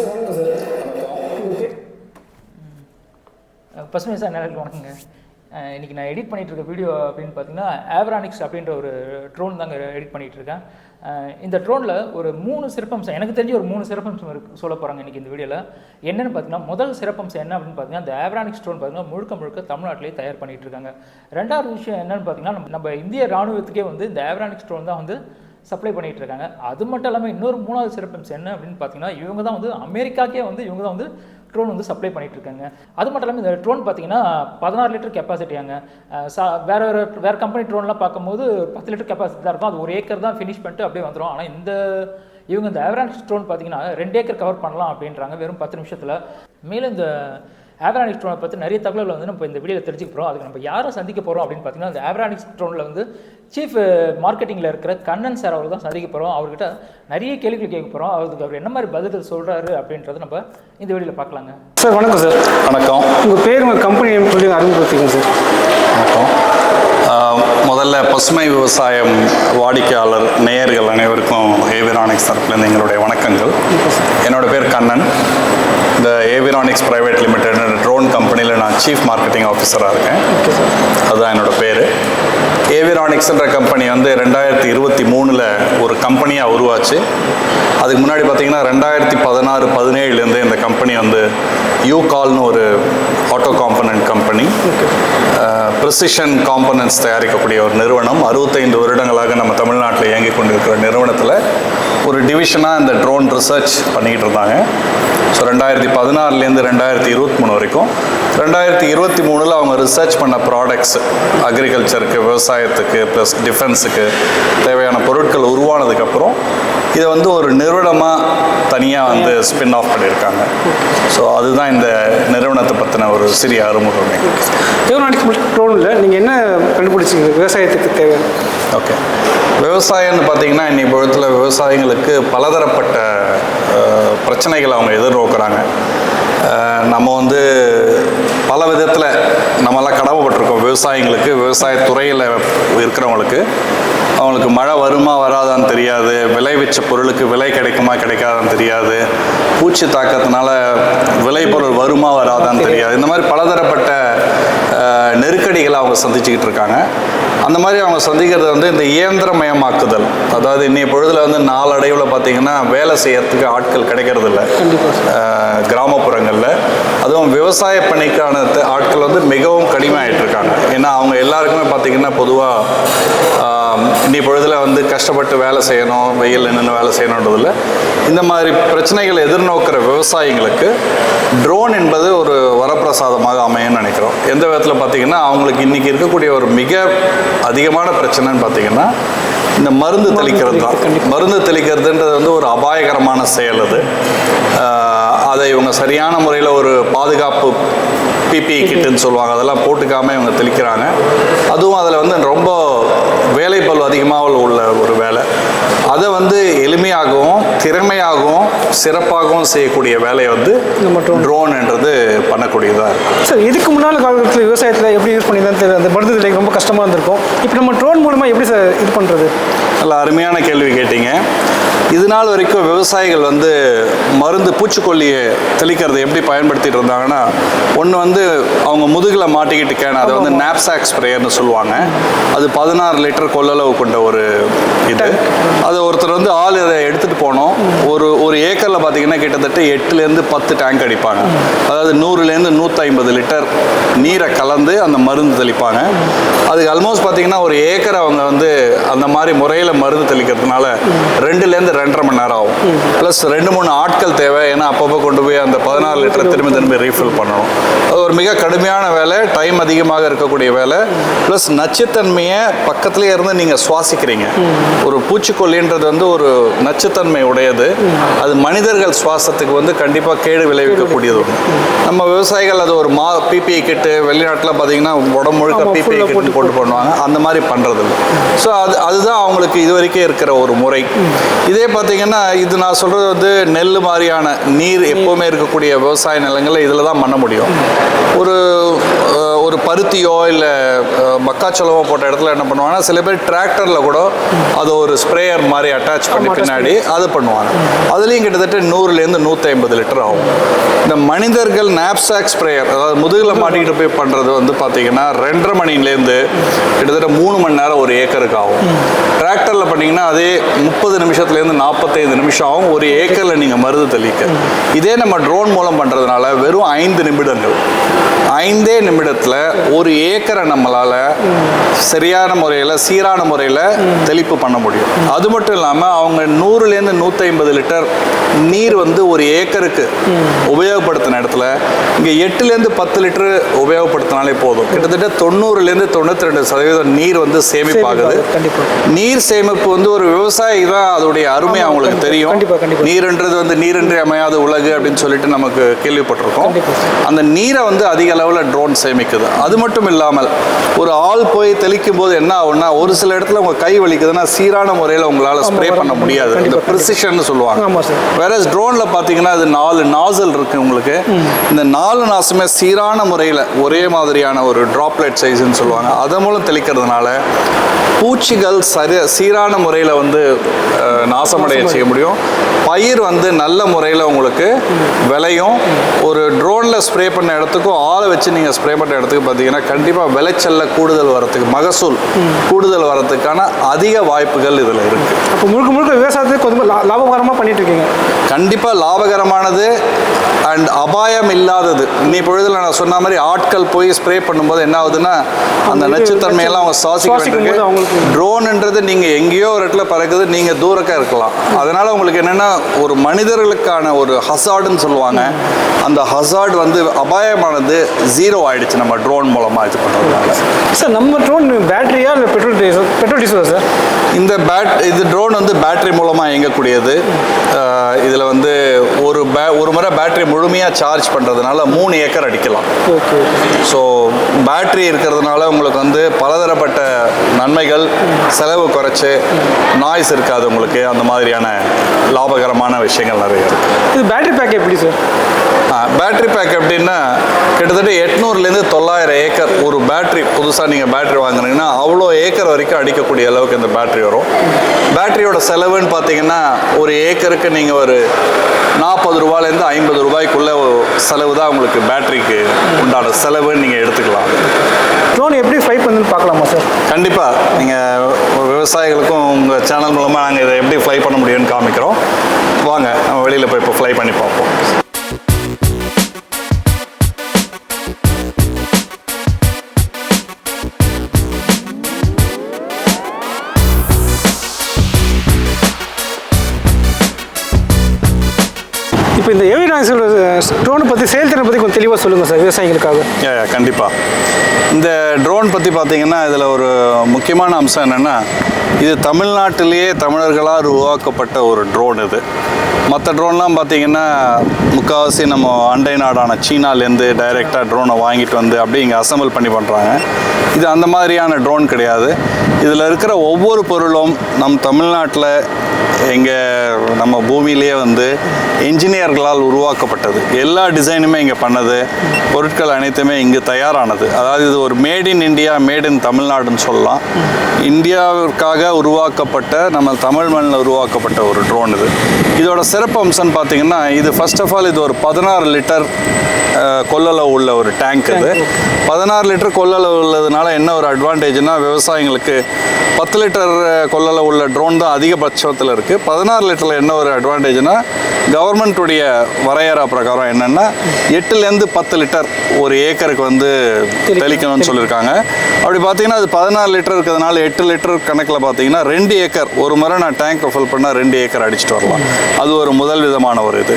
Sir வணக்கம் sir பசுமை sir நேரத்தில் வணக்கங்க. இன்னைக்கு நான் எடிட் பண்ணிட்டு இருக்க வீடியோ அப்படின்னு பார்த்தீங்கன்னா ஆவரானிக்ஸ் அப்படின்ற ஒரு ட்ரோன் தாங்க எடிட் பண்ணிட்டு இருக்கேன். இந்த ட்ரோனில் ஒரு மூணு சிறப்பம்சம் எனக்கு தெரிஞ்ச ஒரு மூணு சிறப்பம்சம் இருக்கு சொல்ல போகிறாங்க இன்னைக்கு இந்த வீடியோவில் என்னென்னு பார்த்தீங்கன்னா முதல் சிறப்பம்சம் என்ன அப்படின்னு பார்த்தீங்கன்னா இந்த ஆவரானிக்ஸ் ட்ரோன் பார்த்தீங்கன்னா முழுக்க முழுக்க தமிழ்நாட்டிலே தயார் பண்ணிட்டு இருக்காங்க. ரெண்டாவது விஷயம் என்னென்னு பார்த்தீங்கன்னா நம்ம- நம்ம இந்திய ராணுவத்துக்கே வந்து இந்த ஆவரானிக்ஸ் ட்ரோன் தான் வந்து சப்ளை பண்ணிகிட்டு இருக்காங்க அது மட்டும் இல்லாமல் இன்னொரு மூணாவது சிறப்பம்சம் என்ன அப்படின்னு பார்த்தீங்கன்னா இவங்க தான் வந்து அமெரிக்காக்கே வந்து இவங்க தான் வந்து ட்ரோன் வந்து சப்ளை பண்ணிட்டு இருக்காங்க அது மட்டும் இல்லாமல் இந்த ட்ரோன் பார்த்தீங்கன்னா பதினாறு லிட்டர் கெப்பாசிட்டியாங்க சா- வேற வேற வேற கம்பெனி ட்ரோன்லாம் பார்க்கும்போது பத்து லிட்டர் கெப்பாசிட்டி தான் இருக்கும். அது ஒரு ஏக்கர் தான் ஃபினிஷ் பண்ணிட்டு அப்படியே வந்துடும் ஆனால் இந்த இவங்க இந்த ஆவரேஜ் ட்ரோன் பார்த்தீங்கன்னா ரெண்டு ஏக்கர் கவர் பண்ணலாம் அப்படின்றாங்க. வெறும் பத்து நிமிஷத்தில். மேலும் இந்த ஆவரானிக்ஸ் ட்ரோனை பற்றி நிறைய தகவல்கள் வந்து நம்ம இந்த வீடியோவில் தெரிஞ்சுக்க போகிறோம் அதுக்கு நம்ம யாரை சந்திக்க போகிறோம் அப்படின்னு பார்த்தீங்கன்னா இந்த ஆவரானிக்ஸ் ட்ரோனில் வந்து சீஃப் மார்க்கெட்டிங்கில் இருக்கிற கண்ணன் சார் அவர் தான் சந்திக்க போகிறோம் அவர்கிட்ட நிறைய கேள்விகள் கேட்க போகிறோம் அவருக்கு அவர் என்ன மாதிரி பதில்கள் சொல்கிறாரு அப்படின்றத நம்ம இந்த வீடியோவில் பார்க்கலாங்க. சார் வணக்கம் சார். வணக்கம். உங்கள் பேர் உங்கள் கம்பெனி சொல்லி அறிமுகப்படுத்திக்கங்க சார். வணக்கம். முதல்ல பசுமை விவசாயம் வாடிக்கையாளர் நேயர்கள் அனைவருக்கும் ஏவிரானிக்ஸ் தரப்புலேருந்து எங்களுடைய வணக்கங்கள். என்னோட பேர் கண்ணன். இந்த ஏவிரானிக்ஸ் பிரைவேட் லிமிடெட் ட்ரோன் கம்பெனியில் நான் சீஃப் மார்க்கெட்டிங் ஆஃபீஸராக இருக்கேன். அதுதான் என்னோட பேர். ஏவிரானிக்ஸ்ன்ற கம்பெனி வந்து ரெண்டாயிரத்தி இருபத்தி மூணில் ஒரு கம்பெனியாக உருவாச்சு. அதுக்கு முன்னாடி பார்த்தீங்கன்னா ரெண்டாயிரத்தி பதினாறு பதினேழுலேருந்து இந்த கம்பெனி வந்து யூகால்னு ஒரு auto component company precision components தயாரிக்கக்கூடிய ஒரு நிறுவனம். அறுபத்தைந்து வருடங்களாக நம்ம தமிழ்நாட்டில் இயங்கி கொண்டிருக்கிற நிறுவனத்தில் ஒரு டிவிஷனாக இந்த ட்ரோன் ரிசர்ச் பண்ணிக்கிட்டு இருந்தாங்க. ஸோ ரெண்டாயிரத்தி பதினாறுலேருந்து ரெண்டாயிரத்தி இருபத்தி மூணு வரைக்கும். ரெண்டாயிரத்தி இருபத்தி மூணில் அவங்க ரிசர்ச் பண்ண ப்ராடக்ட்ஸ் அக்ரிகல்ச்சருக்கு விவசாயத்துக்கு ப்ளஸ் டிஃபென்ஸுக்கு தேவையான பொருட்கள் உருவானதுக்கப்புறம் இதை வந்து ஒரு நிறுவனமாக தனியாக வந்து ஸ்பின் ஆஃப் பண்ணியிருக்காங்க ஸோ அதுதான் இந்த நிறுவனத்தை பற்றின ஒரு சிறிய அறிமுகமே. ஏரோநாட்டிக்ஸ் ட்ரோனில் நீங்கள் என்ன கண்டுபிடிச்சிங்க? விவசாயத்துக்கு தேவை. ஓகே. விவசாயம்னு பார்த்தீங்கன்னா இன்னைக்கு பொழுதுல விவசாயிகளுக்கு பலதரப்பட்ட பிரச்சனைகளை அவங்க எதிர்நோக்குறாங்க. நம்ம வந்து பல விதத்தில் நம்மளாம் கடமைப்பட்டிருக்கோம். விவசாயிங்களுக்கு விவசாயத்துறையில் இருக்கிறவங்களுக்கு அவங்களுக்கு மழை வருமா வராதான்னு தெரியாது. விளைவிச்ச பொருளுக்கு விலை கிடைக்குமா கிடைக்காதான்னு தெரியாது. பூச்சி தாக்கத்தினால விளைபொருள் வருமா வராதான்னு தெரியாது. இந்த மாதிரி பலதரப்பட்ட நெருக்கடிகளை அவங்க சந்திச்சுக்கிட்டு இருக்காங்க. அந்த மாதிரி அவங்க சந்திக்கிறது வந்து இந்த இயந்திரமயமாக்குதல். அதாவது இன்னைய பொழுதுல வந்து நாளடைவில் பார்த்தீங்கன்னா வேலை செய்யறதுக்கு ஆட்கள் கிடைக்கிறது இல்லை கிராமப்புறங்களில். அதுவும் விவசாய பணிக்கான ஆட்கள் வந்து மிகவும் கடிமையாயிட்டு இருக்காங்க. ஏன்னா அவங்க எல்லாருக்குமே பார்த்தீங்கன்னா பொதுவாக இன்னி பொழுதுல வந்து கஷ்டப்பட்டு வேலை செய்யணும் வெயில் நின்று வேலை செய்யணுன்றதில்ல இந்த மாதிரி பிரச்சனைகளை எதிர்நோக்கிற விவசாயிங்களுக்கு ட்ரோன் என்பது ஒரு வரப்பிரசாதமாக அமையும்னு நினைக்கிறோம். எந்த விதத்தில் பார்த்தீங்கன்னா அவங்களுக்கு இன்னைக்கு இருக்கக்கூடிய ஒரு மிக அதிகமான பிரச்சனைன்னு பார்த்தீங்கன்னா இந்த மருந்து தெளிக்கிறது தான். மருந்து தெளிக்கிறதுன்றது வந்து ஒரு அபாயகரமான செயல் அது. அதை இவங்க சரியான முறையில் ஒரு பாதுகாப்பு பிபி கிட்டுன்னு சொல்லுவாங்க அதெல்லாம் போட்டுக்காம இவங்க தெளிக்கிறாங்க. அதுவும் அதில் வந்து ரொம்ப அதிகமாக உள்ள ஒரு வேலை. அதை வந்து எளிமையாகவும் திறமையாகவும் சிறப்பாகவும் செய்யக்கூடிய வேலையை வந்து. ட்ரோன்ன்றது பண்ணக்கூடியதாக இருக்கும் சார் இதுக்கு முன்னால் காலத்தில் விவசாயத்தில் எப்படி யூஸ் பண்ணி தான் தெரியல அந்த மருந்து தெளிக்க ரொம்ப கஷ்டமாக இருந்திருக்கும். இப்போ நம்ம ட்ரோன் மூலமாக எப்படி சார் இது பண்ணுறது நல்ல அருமையான கேள்வி கேட்டீங்க. இது நாள் வரைக்கும் விவசாயிகள் வந்து மருந்து பூச்சிக்கொல்லியை தெளிக்கிறதை எப்படி பயன்படுத்திட்டு இருந்தாங்கன்னா ஒன்று வந்து அவங்க முதுகில் மாட்டிக்கிட்டு கேன அதை வந்து நாப்சாக் ஸ்ப்ரேயர்னு சொல்லுவாங்க. அது பதினாறு லிட்டர் கொள்ளளவு கொண்ட ஒரு இது. அது ஒருத்தர் வந்து ஆள் இதை எடுத்துகிட்டு போனோம். ஒரு ஒரு ஏக்கரில் பார்த்தீங்கன்னா கிட்டத்தட்ட எட்டுலேருந்து பத்து டேங்க் அடிப்பாங்க. அதாவது நூறுலேருந்து நூற்றி ஐம்பது லிட்டர் நீரை கலந்து அந்த மருந்து தெளிப்பாங்க. அதுக்கு ஆல்மோஸ்ட் பார்த்தீங்கன்னா ஒரு ஏக்கர் அவங்க வந்து அந்த மாதிரி முறையில் மருந்து தெளிக்கிறதுனால ரெண்டுலேருந்து ரெண்டரை மணி நேரம் ஆகும். ப்ளஸ் ரெண்டு மூணு ஆட்கள் தேவை. ஏன்னா அப்பப்போ கொண்டு போய் அந்த பதினாறு லிட்டர் திரும்பி திரும்பி ரீஃபில் பண்ணணும். ஒரு மிக கடுமையான வேலை டைம் அதிகமாக இருக்கக்கூடிய வேலை ப்ளஸ் நச்சுத்தன்மையை பக்கத்துலேயே இருந்து நீங்கள் சுவாசிக்கிறீங்க. ஒரு பூச்சிக்கொல்லின்றது வந்து ஒரு நச்சுத்தன்மை உடையது. அது மனிதர்கள் சுவாசத்துக்கு வந்து கண்டிப்பாக கேடு விளைவிக்கக்கூடியது. நம்ம விவசாயிகள் அது ஒரு மா பிபிஐ கிட்டு வெளிநாட்டில் பார்த்தீங்கன்னா உடம்பு முழுக்க பிபிஐ கிட்டு போட்டு போட்டு பண்ணுவாங்க. அந்த மாதிரி பண்ணுறது இல்லை ஸோ அது அதுதான் அவங்களுக்கு இது வரைக்கும் இருக்கிற ஒரு முறை. இதே பார்த்தீங்கன்னா இது நான் சொல்கிறது வந்து நெல் மாதிரியான நீர் எப்போவுமே இருக்கக்கூடிய விவசாய நிலங்களில் இதில் தான் பண்ண முடியும். ஒரு ஒரு பருத்தியோ இல்லை மக்காச்சோளமோ போட்ட இடத்துல என்ன பண்ணுவாங்கன்னா சில பேர் டிராக்டரில் கூட அதை ஒரு ஸ்ப்ரேயர் மாதிரி அட்டாச் பண்ணி பின்னாடி அது பண்ணுவாங்க. பண்ணுவாங்க அதுலேயும் கிட்டத்தட்ட நூறுலேருந்து நூற்றி ஐம்பது லிட்டர் ஆகும். இந்த மனிதர்கள் நாப்சாக் ஸ்ப்ரேயர் அதாவது முதுகில் மாட்டிக்கிட்டு போய் பண்ணுறது வந்து பார்த்தீங்கன்னா ரெண்டரை மணிலேருந்து கிட்டத்தட்ட மூணு மணி நேரம் ஒரு ஏக்கருக்கு ஆகும். டிராக்டரில் பண்ணீங்கன்னா அதே முப்பது நிமிஷத்துலேருந்து நாற்பத்தைந்து நிமிஷம் ஆகும் ஒரு ஏக்கரில் நீங்கள் மருது தெளிக்க. இதே நம்ம ட்ரோன் மூலம் பண்ணுறதுனால வெறும் ஐந்து நிமிடங்கள். ஐந்தே நிமிடத்தில் ஒரு ஏக்கரை நம்மளால் சரியான முறையில் சீரான முறையில் தெளிப்பு பண்ண முடியும். அது மட்டும் இல்லாமல் அவங்க நூறுலேருந்து நூற்றி ஐம்பது லிட்டர் நீர் வந்து ஒரு ஏக்கருக்கு உபயோகப்படுத்தின இடத்துல இங்கே எட்டுலேருந்து பத்து லிட்டர் உபயோகப்படுத்தினாலே போதும். கிட்டத்தட்ட தொண்ணூறுலேருந்து தொண்ணூற்றி ரெண்டு சதவீதம் நீர் வந்து சேமிப்பாகுது. கண்டிப்பா. நீர் சேமிப்பு வந்து ஒரு விவசாயி தான் அதோடைய அருமை அவங்களுக்கு தெரியும். நீர்ன்றது வந்து நீரின்றி அமையாத உலகு அப்படின்னு சொல்லிட்டு நமக்கு கேள்விப்பட்டிருக்கோம். அந்த நீரை வந்து அதிக அளவில் ட்ரோன் சேமிக்குது. அது மட்டும் இல்லாமல் ஒரு ஆள் போய் தெளிக்கும் போது என்ன ஆகும்னா ஒரு சில இடத்துல உங்க கை வலிக்குதுன்னா சீரான முறையில் உங்களால் ஸ்ப்ரே பண்ண முடியாது. இந்த ப்ரிசிஷன் சொல்லுவாங்க. வேற ட்ரோன்ல பாத்தீங்கன்னா அது நாலு நாசல் இருக்கு உங்களுக்கு. இந்த நாலு நாசுமே சீரான முறையில் ஒரே மாதிரியான ஒரு டிராப்லெட் சைஸ்ன்னு சொல்லுவாங்க. அதன் மூலம் தெளிக்கிறதுனால பூச்சிகள் சரி சீரான முறையில் வந்து நாசமடைய செய்ய முடியும். பயிர் வந்து நல்ல முறையில் உங்களுக்கு விளையும். ஒரு ட்ரோனில் ஸ்ப்ரே பண்ண இடத்துக்கும் ஆளை வச்சு நீங்கள் ஸ்ப்ரே பண்ண இடத்துக்கு பார்த்தீங்கன்னா கண்டிப்பாக விளைச்சல்ல கூடுதல் வரத்துக்கு மகசூல் கூடுதல் வரத்துக்கான அதிக வாய்ப்புகள் இதில் இருக்குது அப்போ முழுக்க முழுக்க விவசாயத்துக்கு கொஞ்சம் லா- லாபகரமா பண்ணிட்டு இருக்கீங்க. கண்டிப்பாக லாபகரமானது. அண்ட் அபாயம் இல்லாதது. இன்னி பொழுதுல நான் சொன்ன மாதிரி ஆட்கள் போய் ஸ்ப்ரே பண்ணும்போது என்ன ஆகுதுன்னா அந்த நச்சுத்தன்மையெல்லாம் அவங்க சுவாசிக்க ட்ரோன்ன்றது நீங்கள் எங்கேயோ ஒரு இடத்துல பறக்குது நீங்கள் தூரக்க இருக்கலாம். அதனால உங்களுக்கு என்னென்னா ஒரு மனிதர்களுக்கான ஒரு ஹசார்டுன்னு சொல்லுவாங்க. அந்த ஹசார்ட் வந்து அபாயமானது ஜீரோ ஆயிடுச்சு நம்ம ட்ரோன் மூலமாக இது பண்ணுறதுனால சார் நம்ம ட்ரோன் பேட்டரியா இல்லை பெட்ரோல் பெட்ரோல் டீசலா சார். இந்த பேட் இது ட்ரோன் வந்து பேட்டரி மூலமாக இயங்கக்கூடியது. இதில் வந்து ஒரு பே ஒரு முறை பேட்டரி முழுமையாக சார்ஜ் பண்ணுறதுனால மூணு ஏக்கர் அடிக்கலாம். ஓகே ஸோ பேட்டரி இருக்கிறதுனால உங்களுக்கு வந்து பலதரப்பட்ட நன்மைகள் செலவு குறைச்சு நாய்ஸ் இருக்காது உங்களுக்கு. அந்த மாதிரியான லாபகரமான விஷயங்கள் நிறைய இருக்குது இது பேட்டரி பேக் எப்படி சார்? பேட்டரி பேக் எப்படின்னா கிட்டத்தட்ட எட்நூறுலேருந்து தொள்ளாயிரம் ஏக்கர் ஒரு பேட்டரி புதுசாக நீங்கள் பேட்டரி வாங்குறீங்கன்னா அவ்வளோ ஏக்கர் வரைக்கும் அடிக்கக்கூடிய அளவுக்கு இந்த பேட்டரி வரும். பேட்டரியோட செலவுன்னு பார்த்தீங்கன்னா ஒரு ஏக்கருக்கு நீங்கள் ஒரு நாற்பது ரூபாயிலேருந்து ஐம்பது ரூபாய்க்குள்ள ஒரு செலவு தான் உங்களுக்கு பேட்டரிக்கு உண்டான செலவுன்னு நீங்கள் எடுத்துக்கலாம். ட்ரோன் எப்படி ஃப்ளை பண்ணுன்னு பார்க்கலாமா சார் கண்டிப்பாக நீங்கள் விவசாயிகளுக்கும் உங்கள் சேனல் மூலமாக நாங்கள் இதை எப்படி ஃப்ளை பண்ண முடியும்னு காமிக்கிறோம். வாங்க நம்ம வெளியில் போய் இப்போ ஃப்ளை பண்ணி பார்ப்போம். இப்போ இந்த ஏவி நாய்ஸோட ட்ரோனை பற்றி செயல்திறனை பற்றி கொஞ்சம் தெளிவாக சொல்லுங்கள் சார் விவசாயிகளுக்காக. கண்டிப்பாக இந்த ட்ரோன் பற்றி பார்த்தீங்கன்னா இதில் ஒரு முக்கியமான அம்சம் என்னென்னா இது தமிழ்நாட்டிலேயே தமிழர்களால் உருவாக்கப்பட்ட ஒரு ட்ரோன் இது. மற்ற ட்ரோன்லாம் பார்த்தீங்கன்னா முக்கால்வாசி நம்ம அண்டை நாடான சீனாலேருந்து டைரெக்டாக ட்ரோனை வாங்கிட்டு வந்து அப்படியே இங்கே அசம்பிள் பண்ணி பண்ணுறாங்க இது அந்த மாதிரியான ட்ரோன் கிடையாது. இதில் இருக்கிற ஒவ்வொரு பொருளும் நம் தமிழ்நாட்டில் எங்கே நம்ம பூமியிலேயே வந்து என்ஜினியர்களால் உருவாக்கப்பட்டது. எல்லா டிசைனுமே இங்கே பண்ணது. பொருட்கள் அனைத்துமே இங்கு தயாரானது. அதாவது இது ஒரு made in India made in தமிழ்நாடுன்னு சொல்லலாம். இந்தியாவிற்காக உருவாக்கப்பட்ட நம்ம தமிழ் மண்ணில் உருவாக்கப்பட்ட ஒரு ட்ரோன் இது. இதோட சிறப்பு அம்சம்னு பார்த்தீங்கன்னா இது ஃபர்ஸ்ட் ஆஃப் ஆல் இது ஒரு பதினாறு லிட்டர் கொள்ளளவு உள்ள ஒரு டேங்க் இது. பதினாறு லிட்டர் கொள்ளளவு உள்ளதுனால என்ன ஒரு அட்வான்டேஜ்னா விவசாயிங்களுக்கு பத்து லிட்டர் கொள்ளளவு உள்ள ட்ரோன் தான் அதிகபட்சத்தில் இருக்குது பதினாறு லிட்டரில் என்ன ஒரு அட்வான்டேஜ்னா கவர்மெண்ட்டுடைய வரையறை பிரகாரம் என்னென்னா எட்டுலேருந்து பத்து லிட்டர் ஒரு ஏக்கருக்கு வந்து தெளிக்கணும்னு சொல்லியிருக்காங்க. அப்படி பார்த்தீங்கன்னா அது பதினாறு லிட்டர் இருக்கிறதுனால எட்டு லிட்டர் கணக்கில் பார்த்தீங்கன்னா ரெண்டு ஏக்கர் ஒரு முறை நான் டேங்க்கை ஃபில் பண்ணால் ரெண்டு ஏக்கர் அடிச்சுட்டு வரலாம். அது ஒரு முதல் விதமான ஒரு இது.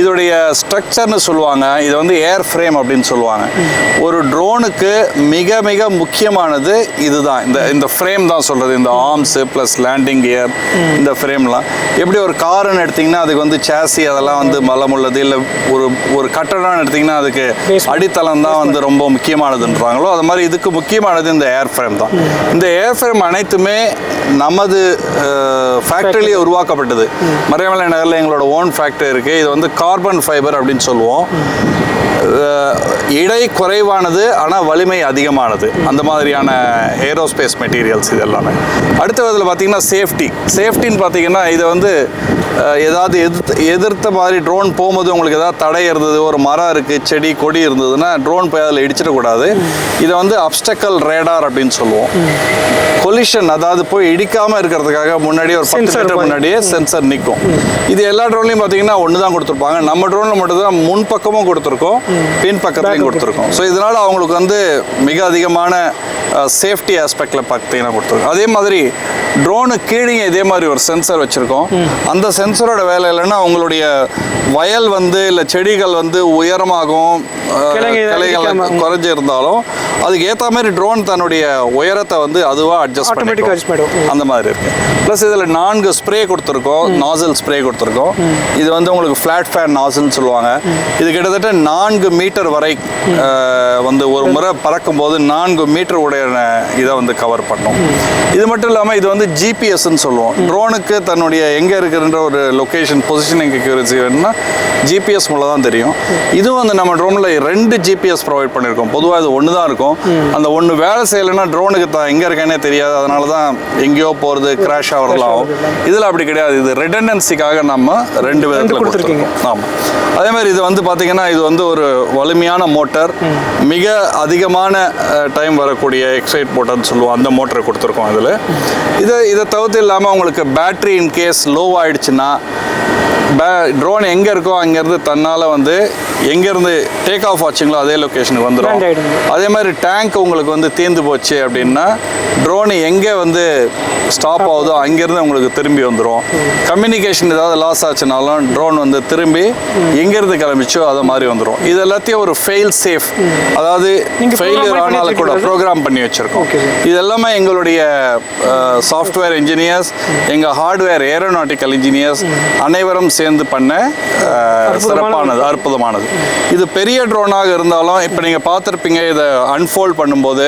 இதோடைய ஸ்ட்ரக்சர்னு சொல்லுவாங்க இதை வந்து ஏர் ஃப்ரேம் அப்படின்னு சொல்லுவாங்க. ஒரு ட்ரோனுக்கு மிக மிக முக்கியமானது இதுதான். இந்த இந்த ஃப்ரேம் தான் சொல்கிறது இந்த ஆர்ம்ஸு ப்ளஸ் லேண்டிங் கியர் இந்த ஃப்ரேம்லாம் எப்படி ஒரு காருன்னு எடுத்திங்கன்னா அதுக்கு வந்து சேசி அதெல்லாம் வந்து பலம் உள்ளது. இல்லை ஒரு ஒரு கட்டடம்னு எடுத்திங்கன்னா அதுக்கு. அடித்தளம் தான் வந்து ரொம்ப முக்கியமானதுன்றாங்களோ அது மாதிரி இதுக்கு முக்கியமானது இந்த ஏர் ஃப்ரேம் தான். இந்த ஏர் ஃப்ரேம் அனைத்துமே நமது ஃபேக்டரியிலேயே உருவாக்கப்பட்டது. மறைமலை நகரில் எங்களோட ஓன் ஃபேக்டரி இருக்குது இது வந்து கார்பன் ஃபைபர் அப்படின்னு சொல்லுவோம். இடை குறைவானது ஆனால் வலிமை அதிகமானது. அந்த மாதிரியான ஏரோஸ்பேஸ் மெட்டீரியல்ஸ் இது எல்லாமே. அடுத்த விதத்தில் பார்த்தீங்கன்னா சேஃப்டி சேஃப்டின்னு பார்த்தீங்கன்னா இதை வந்து ஏதாவது எதிர்த்து எதிர்த்த மாதிரி ட்ரோன் போகும்போது உங்களுக்கு ஏதாவது தடை இருந்தது ஒரு மரம் இருக்குது செடி கொடி இருந்ததுன்னா ட்ரோன் போய் அதில் இடிச்சிடக்கூடாது. இதை வந்து அப்டக்கல் ரேடார் அப்படின்னு சொல்லுவோம். கொலிஷன் அதாவது போய் இடிக்காமல் இருக்கிறதுக்காக முன்னாடி ஒரு பத்து மீட்டர். முன்னாடியே சென்சர் நிற்கும் இது எல்லா ட்ரோன்லையும் பார்த்தீங்கன்னா ஒன்று தான் கொடுத்துருப்பாங்க. நம்ம ட்ரோனில் மட்டும் தான் முன் பக்கமும் கொடுத்துருக்கோம். பின் பக்கத்துலையும் கொடுத்துருக்கோம். ஸோ இதனால் அவங்களுக்கு வந்து மிக அதிகமான சேஃப்டி ஆஸ்பெக்டில் பார்த்தீங்கன்னா கொடுத்துருக்கோம். அதே மாதிரி ட்ரோனு கீழே இதே மாதிரி ஒரு சென்சர் வச்சுருக்கோம். அந்த சென்சரோட வேலை இல்லைன்னா அவங்களுடைய வயல் வந்து இல்லை செடிகள் வந்து உயரமாகவும் கிளைகள். குறைஞ்சி இருந்தாலும் அதுக்கு ஏற்ற மாதிரி ட்ரோன் தன்னுடைய உயரத்தை வந்து அதுவாக அட்ஜஸ்ட் பண்ணிக்கும். அந்த மாதிரி இருக்கு. ப்ளஸ் இதில் நான்கு ஸ்ப்ரே கொடுத்துருக்கோம். நாசல் ஸ்ப்ரே கொடுத்துருக்கோம். இது வந்து உங்களுக்கு ஃப்ளாட் ஃபேன் நாசல்னு சொல்லுவாங்க. இது கிட்டத்தட்ட நான்கு மீட்டர் வரை வந்து ஒரு முறை பறக்கும் போது நான்கு மீட்டர் உடைய இதை வந்து கவர் பண்ணும். இது மட்டும் இல்லாமல் இது வந்து ஜிபிஎஸ்ன்னு சொல்லுவோம். ட்ரோனுக்கு தன்னுடைய எங்கே இருக்குன்ற ஒரு லொக்கேஷன் பொசிஷனிங் அக்யூரசி வேணும்னா ஜிபிஎஸ் மூலம் தான் தெரியும். இதுவும் வந்து நம்ம ட்ரோனில் ரெண்டு ஜிபிஎஸ் ப்ரொவைட் பண்ணியிருக்கோம் பொதுவாக இது ஒன்று தான் இருக்கும். அந்த ஒன்று வேலை செய்யலைன்னா ட்ரோனுக்கு தான் எங்கே இருக்கேனே தெரியாது. அதனால தான் எங்கேயோ போகிறது கிராஷ் ஆகிறதுலாம் இதில் அப்படி கிடையாது. இது ரிடண்டன்சிக்காக நம்ம ரெண்டு விதத்தில். கொடுத்துருக்கோம். ஆமாம் அதே மாதிரி இது வந்து பார்த்தீங்கன்னா இது வந்து ஒரு வலிமையான மோட்டார் மிக அதிகமான டைம் வரக்கூடிய எக்ஸைட் மோட்டார்னு சொல்லுவோம். அந்த மோட்டரை கொடுத்துருக்கோம் இதில் இதை இதை தவிர்த்து இல்லாமல் உங்களுக்கு பேட்டரி இன் கேஸ் லோ ஆயிடுச்சுன்னா பே ட்ரோன் எங்கே இருக்கோ அங்கேருந்து தன்னால் வந்து எங்கேருந்து டேக் ஆஃப் ஆச்சுங்களோ அதே லொக்கேஷனுக்கு வந்துடும். அதே மாதிரி டேங்க் உங்களுக்கு வந்து தீர்ந்து போச்சு அப்படின்னா ட்ரோன் எங்கே வந்து ஸ்டாப் ஆகுதோ அங்கேருந்து உங்களுக்கு திரும்பி வந்துடும் கம்யூனிகேஷன் ஏதாவது லாஸ் ஆச்சுனாலும் ட்ரோன் வந்து திரும்பி எங்கேருந்து கிளம்பிச்சோ அது மாதிரி வந்துடும் இது எல்லாத்தையும் ஒரு ஃபெயில் சேஃப் அதாவது ஃபெயிலியர் ஆனாலும் கூட? ப்ரோக்ராம் பண்ணி வச்சுருக்கோம். இது எல்லாமே எங்களுடைய சாஃப்ட்வேர் இன்ஜினியர்ஸ் எங்கள் ஹார்ட்வேர் ஏரோநாட்டிக்கல் இன்ஜினியர்ஸ் அனைவரும் சேர்ந்து பண்ண சிறப்பானது அற்புதமானது. இது பெரிய ட்ரோனாக இருந்தாலும் இப்போ நீங்கள் பார்த்துருப்பீங்க இதை அன்ஃபோல்ட் பண்ணும்போது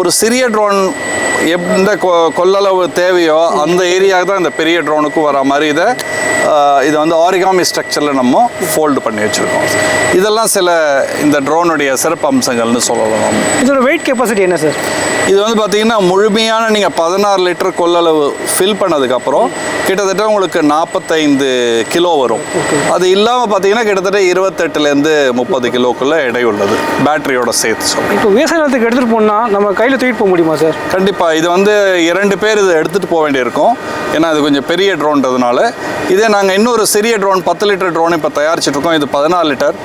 ஒரு சிறிய ட்ரோன் எந்த கொள்ளளவு தேவையோ அந்த ஏரியாவுக்கு தான் இந்த பெரிய ட்ரோனுக்கும் வர மாதிரி இதை இதை வந்து ஆரிகாமி ஸ்ட்ரக்சரில் நம்ம ஃபோல்டு பண்ணி வச்சுருக்கோம். இதெல்லாம் சில இந்த ட்ரோனுடைய சிறப்பு அம்சங்கள்னு சொல்லலாம். இதோட வெயிட் கெப்பாசிட்டி என்ன சார் இது வந்து பார்த்தீங்கன்னா முழுமையான நீங்கள் பதினாறு லிட்டர் கொள்ளளவு ஃபில் பண்ணதுக்கப்புறம் கிட்டத்தட்ட உங்களுக்கு நாற்பத்தைந்து கிலோ வரும். அது இல்லாமல் பார்த்தீங்கன்னா கிட்டத்தட்ட இருபத்தெட்டுலேருந்து முப்பது கிலோக்குள்ளே எடை உள்ளது. பேட்டரியோட சேர்த்து இப்போ விவசாய நிலத்துக்கு எடுத்துகிட்டு போனால் நம்ம கையில் தூக்கிட்டு போக முடியுமா சார் கண்டிப்பாக இது வந்து இரண்டு பேர் இதை எடுத்துகிட்டு போக வேண்டியிருக்கும். ஏன்னா இது கொஞ்சம் பெரிய ட்ரோன்றதுனால இதே நாங்கள் இன்னொரு சிறிய ட்ரோன் பத்து லிட்டர் ட்ரோன் இப்போ தயாரிச்சிட்ருக்கோம். இது பதினாலு லிட்டர்.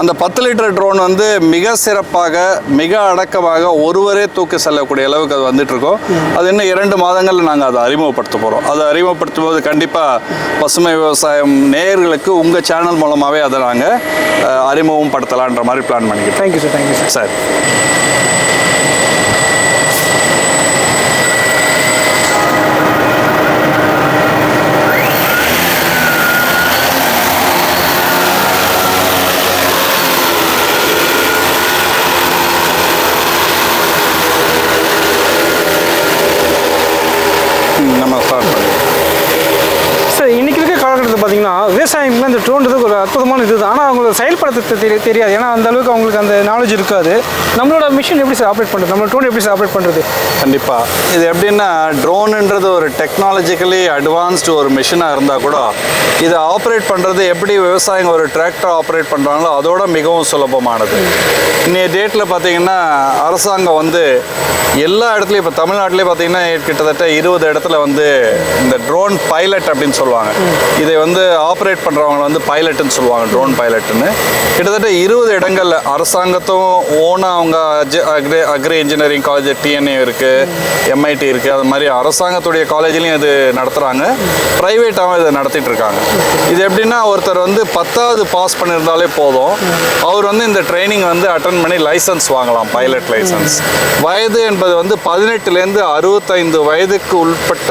அந்த பத்து லிட்டர் ட்ரோன் வந்து மிக சிறப்பாக மிக அடக்கமாக ஒருவரே தூக்கி செல்லக்கூடிய அளவுக்கு அது வந்துட்டு இருக்கோம் அது இன்னும் இரண்டு மாதங்களில் நாங்கள் அதை அறிமுகப்படுத்த போகிறோம் அதை அறிமுகப்படுத்தும் போது கண்டிப்பாக பசுமை விவசாயம் நேயர்களுக்கு உங்கள் சேனல் மூலமாகவே அதை நாங்கள் அறிமுகம் படுத்தலான்ற மாதிரி பிளான் பண்ணிக்கிட்டோம். தேங்க்யூ சார் தேங்க்யூ சார் சரி ம், நம்ம ஸ்டார்ட் பண்ணி சார் இன்னைக்கு இருக்க காலகட்டத்தில் பார்த்தீங்கன்னா விவசாயிங்களுக்கு இந்த ட்ரோன்றது ஒரு அற்புதமான இது தான் ஆனால் அவங்க செயல்படுத்த தெரிய தெரியாது. ஏன்னா அந்த அளவுக்கு அவங்களுக்கு அந்த நாலேஜ் இருக்காது. நம்மளோட மிஷின் எப்படி சார் ஆப்ரேட் பண்ணுறது நம்ம ட்ரோன் எப்படி சார் ஆப்ரேட் பண்ணுறது கண்டிப்பாக இது எப்படின்னா ட்ரோனுன்றது ஒரு டெக்னாலஜிக்கலி அட்வான்ஸ்டு ஒரு மிஷினாக இருந்தால் கூட இதை ஆப்ரேட் பண்ணுறது எப்படி விவசாயிங்க ஒரு டிராக்டர் ஆப்ரேட் பண்ணுறாங்களோ அதோட மிகவும் சுலபமானது. இன்றைய டேட்டில் பார்த்தீங்கன்னா அரசாங்கம் வந்து எல்லா இடத்துலையும் இப்போ தமிழ்நாட்டிலே பார்த்தீங்கன்னா கிட்டத்தட்ட இருபது இடத்துல வந்து இந்த ட்ரோன் பைலட் அப்படின்னு சொல்லுவாங்க. இதை வந்து ஆப்ரேட் பண்ணுறவங்க வந்து பைலட்டுன்னு சொல்லுவாங்க ட்ரோன் பைலட்டுன்னு கிட்டத்தட்ட இருபது இடங்கள்ல அரசாங்கத்தும் ஓனாக அவங்க agri agri engineering college TNA இருக்குது எம்ஐடி இருக்குது அது மாதிரி அரசாங்கத்துடைய காலேஜ்லேயும் இது நடத்துகிறாங்க ப்ரைவேட்டாகவும் இதை நடத்திட்டு இருக்காங்க. இது எப்படின்னா ஒருத்தர் வந்து பத்தாவது பாஸ் பண்ணியிருந்தாலே போதும். அவர் வந்து இந்த ட்ரைனிங் வந்து அட்டன் பண்ணி லைசன்ஸ் வாங்கலாம் பைலட் லைசன்ஸ் வயது என்பது வந்து பதினெட்டுலேருந்து அறுபத்தைந்து வயதுக்கு உட்பட்ட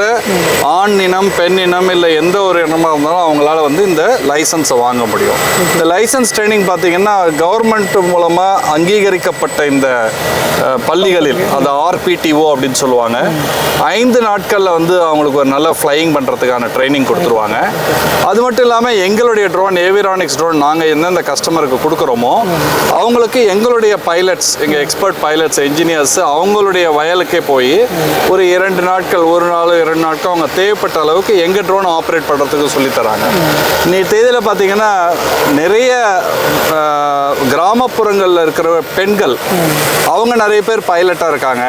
ஆண் இனம் பெண் இனம் இல்லை எந்த ஒரு இனமாக இருந்தாலும் அவங்களால வந்து இந்த லைசன்ஸ் வாங்க முடியும். இந்த லைசன்ஸ் ட்ரைனிங் பார்த்தீங்கன்னா கவர்மெண்ட் மூலமாக அங்கீகரிக்கப்பட்ட இந்த பள்ளிகளில் அது ஆர்பிடிஓ அப்படின்னு சொல்லுவாங்க. ஐந்து நாட்களில் வந்து அவங்களுக்கு ஒரு நல்ல ஃப்ளையிங் பண்ணுறதுக்கான ட்ரைனிங் கொடுத்துருவாங்க. அது மட்டும் இல்லாமல் எங்களுடைய ட்ரோன் ஏவிரானிக்ஸ் ட்ரோன் நாங்கள் எந்தெந்த கஸ்டமருக்கு கொடுக்குறோமோ அவங்களுக்கு எங்களுடைய பைலட்ஸ் எங்கள் எக்ஸ்பர்ட் பைலட்ஸ் என்ஜினியர்ஸ் அவங்களுடைய வயலுக்கே போய் ஒரு இரண்டு நாட்கள் ஒரு நாள் இரண்டு நாட்கள் அவங்க தேவைப்பட்ட அளவுக்கு எங்கள் ட்ரோனை ஆப்ரேட் பண்ணுறதுக்கு சொல்லித் தராங்க. நீ தேதியில் பார்த்தீங்கன்னா நிறைய கிராமப்புறங்களில் இருக்கிற பெண்கள் அவங்க நிறைய பேர் பைலட்டாக இருக்காங்க.